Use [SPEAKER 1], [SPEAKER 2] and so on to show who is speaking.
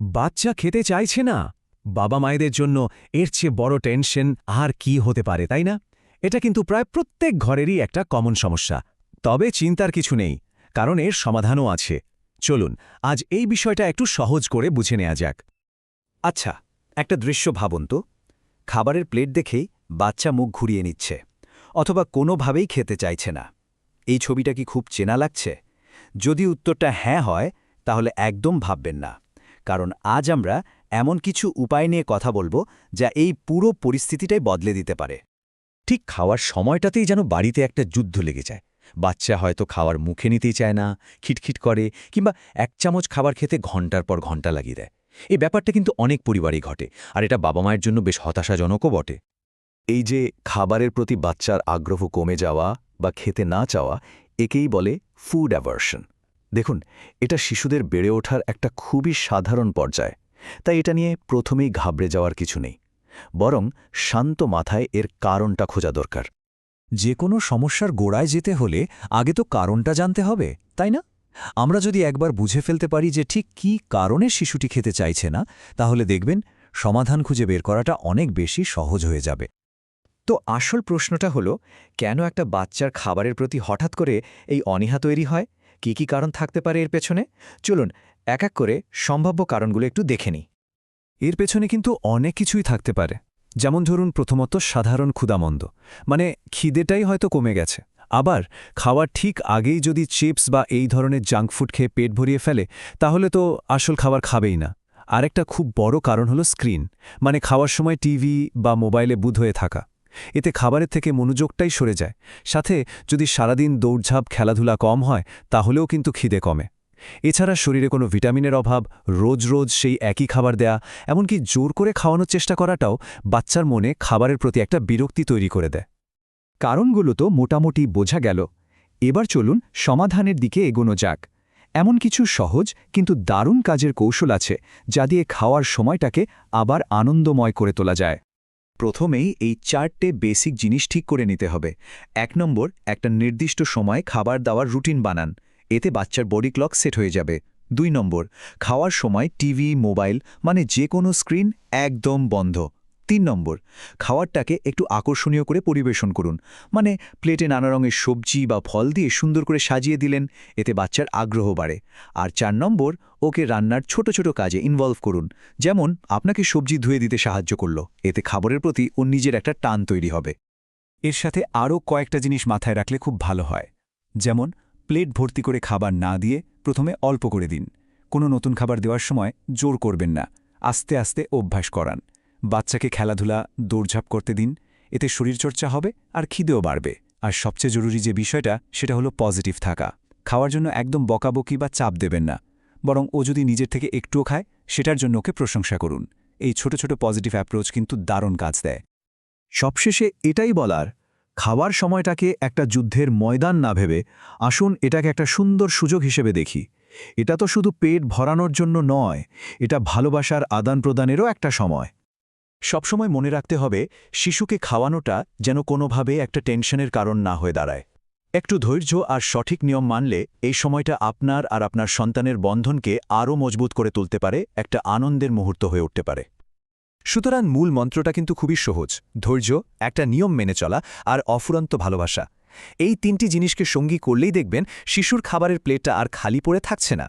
[SPEAKER 1] বাচ্চা খেতে চাইছে না। বাবা মায়েদের জন্য এর চেয়ে বড় টেনশন আর কি হতে পারে, তাই না? এটা কিন্তু প্রায় প্রত্যেক ঘরেরই একটা কমন সমস্যা। তবে চিন্তার কিছু নেই, কারণ এর সমাধানও আছে। চলুন, আজ এই বিষয়টা একটু সহজ করে বুঝে নেওয়া যাক।
[SPEAKER 2] আচ্ছা একটা দৃশ্য ভাবুন তো। খাবারের প্লেট দেখেই বাচ্চা মুখ ঘুরিয়ে নিচ্ছে, অথবা কোনোভাবেই খেতে চাইছে না। এই ছবিটা কি খুব চেনা লাগছে? যদি উত্তরটা হ্যাঁ হয়, তাহলে একদম ভাববেন না। কারণ আজ আমরা এমন কিছু উপায় নিয়ে কথা বলব যা এই পুরো পরিস্থিতিটাই বদলে দিতে পারে।
[SPEAKER 3] ঠিক খাওয়ার সময়টাতেই যেন বাড়িতে একটা যুদ্ধ লেগে যায়। বাচ্চা হয়তো খাওয়ার মুখে নিতেই চায় না, খিটখিট করে কিংবা এক চামচ খাবার খেতে ঘণ্টার পর ঘণ্টা লাগিয়ে দেয়। এই ব্যাপারটা কিন্তু অনেক পরিবারেই ঘটে, আর এটা বাবা মায়ের জন্য বেশ হতাশাজনকও বটে।
[SPEAKER 4] এই যে খাবারের প্রতি বাচ্চার আগ্রহ কমে যাওয়া বা খেতে না চাওয়া, একেই বলে ফুড অ্যাভার্শন দেখুন, এটা শিশুদের বেড়ে ওঠার একটা খুবই সাধারণ পর্যায়। তাই এটা নিয়ে প্রথমেই ঘাবড়ে যাওয়ার কিছু নেই। বরং শান্ত মাথায় এর কারণটা খোঁজা দরকার।
[SPEAKER 3] যে কোনো সমস্যার গোড়ায় যেতে হলে আগে তো কারণটা জানতে হবে, তাই না? আমরা যদি একবার বুঝে ফেলতে পারি যে ঠিক কী কারণে শিশুটি খেতে চাইছে না, তাহলে দেখবেন সমাধান খুঁজে বের করাটা অনেক বেশি সহজ হয়ে যাবে।
[SPEAKER 2] তো আসল প্রশ্নটা হলো, কেন একটা বাচ্চার খাবারের প্রতি হঠাৎ করে এই অনীহা তৈরি হয়? কি কি কারণ থাকতে পারে এর পেছনে? চলুন এক এক করে সম্ভাব্য কারণগুলো একটু দেখে নিই।
[SPEAKER 1] এর পেছনে কিন্তু অনেক কিছুই থাকতে পারে। যেমন ধরুন প্রথমত সাধারণ ক্ষুদামন্দ মানে খিদেটাই হয়তো কমে গেছে। আবার খাওয়ার ঠিক আগেই যদি চিপস বা এই ধরনের জাঙ্ক ফুড খেয়ে পেট ভরিয়ে ফেলে, তাহলে তো আসল খাবার খাবেই না। আরেকটা খুব বড় কারণ হলো স্ক্রিন। মানে খাওয়ার সময় টিভি বা মোবাইলে বুধ হয়ে থাকা। এতে খাবারের থেকে মনোযোগটাই সরে যায়। সাথে যদি সারাদিন দৌড়ঝাঁপ খেলাধুলা কম হয়, তাহলেও কিন্তু খিদে কমে। এছাড়া শরীরে কোনো ভিটামিনের অভাব, রোজ রোজ সেই একই খাবার দেয়া, এমনকি জোর করে খাওয়ানোর চেষ্টা করাটাও বাচ্চার মনে খাবারের প্রতি একটা বিরক্তি তৈরি করে দেয়।
[SPEAKER 2] কারণগুলো তো মোটামুটি বোঝা গেল। এবার চলুন সমাধানের দিকে এগোনো যাক। এমন কিছু সহজ কিন্তু দারুণ কাজের কৌশল আছে, যা দিয়ে খাওয়ার সময়টাকে আবার আনন্দময় করে তোলা যায়। প্রথমেই এই চারটে বেসিক জিনিস ঠিক করে নিতে হবে। এক নম্বর, একটা নির্দিষ্ট সময় খাবার দাবার রুটিন বানান। এতে বাচ্চার বডি ক্লক সেট হয়ে যাবে। দুই নম্বর, খাওয়ার সময় টিভি, মোবাইল মানে যে কোনো স্ক্রিন একদম বন্ধ। তিন নম্বর, খাওয়ারটাকে একটু আকর্ষণীয় করে পরিবেশন করুন। মানে প্লেটে নানা রঙের সবজি বা ফল দিয়ে সুন্দর করে সাজিয়ে দিলেন, এতে বাচ্চার আগ্রহ বাড়ে। আর চার নম্বর, ওকে রান্নার ছোট ছোট কাজে ইনভলভ করুন। যেমন, আপনাকে সবজি ধুয়ে দিতে সাহায্য করল, এতে খাবারের প্রতি ওর নিজের একটা টান তৈরি হবে।
[SPEAKER 1] এর সাথে আরও কয়েকটা জিনিস মাথায় রাখলে খুব ভালো হয়। যেমন, প্লেট ভর্তি করে খাবার না দিয়ে প্রথমে অল্প করে দিন। কোনো নতুন খাবার দেওয়ার সময় জোর করবেন না। আস্তে আস্তে অভ্যাস করান। বাচ্চাকে খেলাধুলা, দৌড়ঝাঁপ করতে দিন, এতে শরীরচর্চা হবে আর খিদেও বাড়বে। আর সবচেয়ে জরুরি যে বিষয়টা, সেটা হলো পজিটিভ থাকা। খাওয়ার জন্য একদম বকাবকি বা চাপ দেবেন না। বরং ও যদি নিজের থেকে একটুও খায়, সেটার জন্য ওকে প্রশংসা করুন। এই ছোট ছোট পজিটিভ অ্যাপ্রোচ কিন্তু দারুণ কাজ দেয়।
[SPEAKER 4] সবশেষে এটাই বলার, খাওয়ার সময়টাকে একটা যুদ্ধের ময়দান না ভেবে আসুন এটাকে একটা সুন্দর সুযোগ হিসেবে দেখি। এটা তো শুধু পেট ভরানোর জন্য নয়, এটা ভালোবাসার আদান প্রদানেরও একটা সময়।
[SPEAKER 1] সবসময় মনে রাখতে হবে, শিশুকে খাওয়ানোটা যেন কোনোভাবে একটা টেনশনের কারণ না হয়ে দাঁড়ায়। একটু ধৈর্য আর সঠিক নিয়ম মানলে এই সময়টা আপনার আর আপনার সন্তানের বন্ধনকে আরও মজবুত করে তুলতে পারে, একটা আনন্দের মুহূর্ত হয়ে উঠতে পারে। সুতরাং মূল মন্ত্রটা কিন্তু খুবই সহজ, ধৈর্য, একটা নিয়ম মেনে চলা আর অফুরন্ত ভালোবাসা। এই তিনটি জিনিসকে সঙ্গী করলেই দেখবেন, শিশুর খাবারের প্লেটটা আর খালি পড়ে থাকছে না।